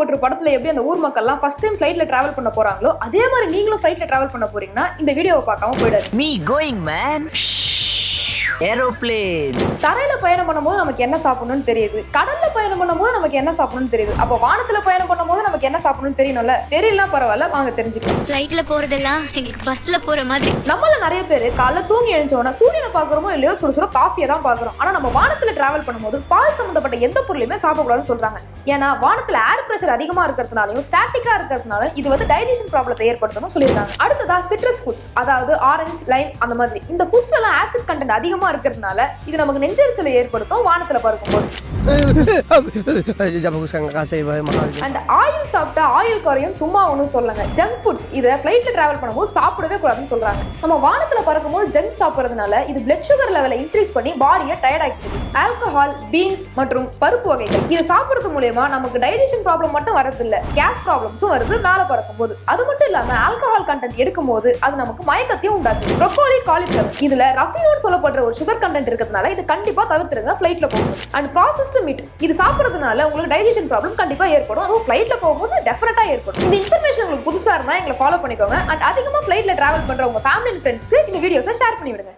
போட்டு படத்துல எப்படி அந்த ஊர் மக்கள்லாம் ஃபர்ஸ்ட் டைம் ஃபிளைட்ல டிராவல் பண்ண போறாங்களோ அதே மாதிரி நீங்களும் ஃபிளைட்ல டிராவல் பண்ண போறீங்கன்னா இந்த வீடியோவை பார்க்காம போயிடாது Me going, man. Aeroplane. தரையில பயணம் பண்ணும்போது நமக்கு என்ன சாப்பிடணும்னு தெரியுது. கடல்ல பயணம் பண்ணும்போது நமக்கு என்ன சாப்பிடணும்னு தெரியுது. அப்போ வானத்துல பயணம் பண்ணும்போது நமக்கு என்ன சாப்பிடணும்னு தெரியணும்ல? தெரியலாம் பரவாயில்ல வாங்க தெரிஞ்சுக்கலாம். ஃப்ளைட்ல போறதெல்லாம் எங்களுக்கு பஸ்ல போற மாதிரி. நம்மள நிறைய பேர் காலைல தூங்கி எழுந்தோன்னா சூரியனை பாக்குறோமோ இல்லையோ சுட சுட காஃபியை தான் பாக்குறோம் ஆனா நம்ம வானத்துல டிராவல் பண்ணும்போது பால் சம்பந்தப்பட்ட எந்த பொருளையுமே சாப்பிடக்கூடாதுன்னு சொல்றாங்க. ஏன்னா வானத்தில் ஏர் ப்ரெஷர் அதிகமாக இருக்கிறதுனாலையும் ஸ்டாட்டிக்கா இருக்கிறதுனால இது வந்து டைஜஷன் ப்ராப்ளத்தை ஏற்படுத்தணும் சொல்லியிருக்காங்க. அடுத்ததாக சிட்ரஸ் ஃபுட்ஸ் அதாவது ஆரஞ்சு லைம் அந்த மாதிரி. இந்த ஃபுட்ஸ் எல்லாம் ஆசிட் கண்டென்ட் அதிகமாக இருக்கிறதுனால இது நமக்கு நெஞ்செரிச்சலை ஏற்படுத்தும் வானத்தில் பறக்கும்போது அண்ட் ஆயில் சாப்பிட்டா ஆயில் குறையும் சும்மா ஒன்றும் சொல்லுங்க ஜங்க் ஃபுட்ஸ் இதை ஃப்ளைட்ல ட்ராவல் பண்ணும்போது சாப்பிடவே கூடாதுன்னு சொல்கிறாங்க நம்ம வானத்தில் பறக்கும்போது ஜங்க் சாப்பிட்றதுனால இது பிளட் சுகர் லெவலை இன்க்ரீஸ் பண்ணி பாடியை டயர்ட் ஆக்கிடுது. ஆல்கஹால் பீன்ஸ் மற்றும் பருப்பு வகைகள் இதை சாப்பிட்றது மூலயமா நமக்கு டைஜஷன் ப்ராப்ளம் மட்டும் வரது இல்ல கேஸ் ப்ராப்ளம்ஸும் வருது மேல பறக்கும் போது. அது மட்டும் இல்லாம ஆல்கஹால் கண்டென்ட் எடுக்கும் போது அது நமக்கு மயக்கத்தையும் உண்டாக்குது. ப்ரொக்கோலி காலிஃபிளவர் இதுல ரஃபினோன் சொல்லப்படுற ஒரு சுகர் கண்டென்ட் இருக்கிறதுனால இது கண்டிப்பா தவிர்த்துருங்க ஃபிளைட்ல போகும்போது. அண்ட் ப்ராசஸ்டு மீட் இது சாப்பிட்றதுனால உங்களுக்கு டைஜஷன் ப்ராப்ளம் கண்டிப்பா ஏற்படும். அதுவும் ஃபிளைட்ல போகும்போது டெஃபினட்டா ஏற்படும். இந்த இன்ஃபர்மேஷன் உங்களுக்கு புதுசா இருந்தா எங்களை ஃபாலோ பண்ணிக்கோங்க. அண்ட் அதிகமா ஃபிளைட்ல டிராவல் பண்ற உங்க ஃபேமிலி அண்ட் ஃப்ரெண்ட்ஸ்க்கு இந்த வீடியோஸை ஷேர் பண்ணி விடுங்க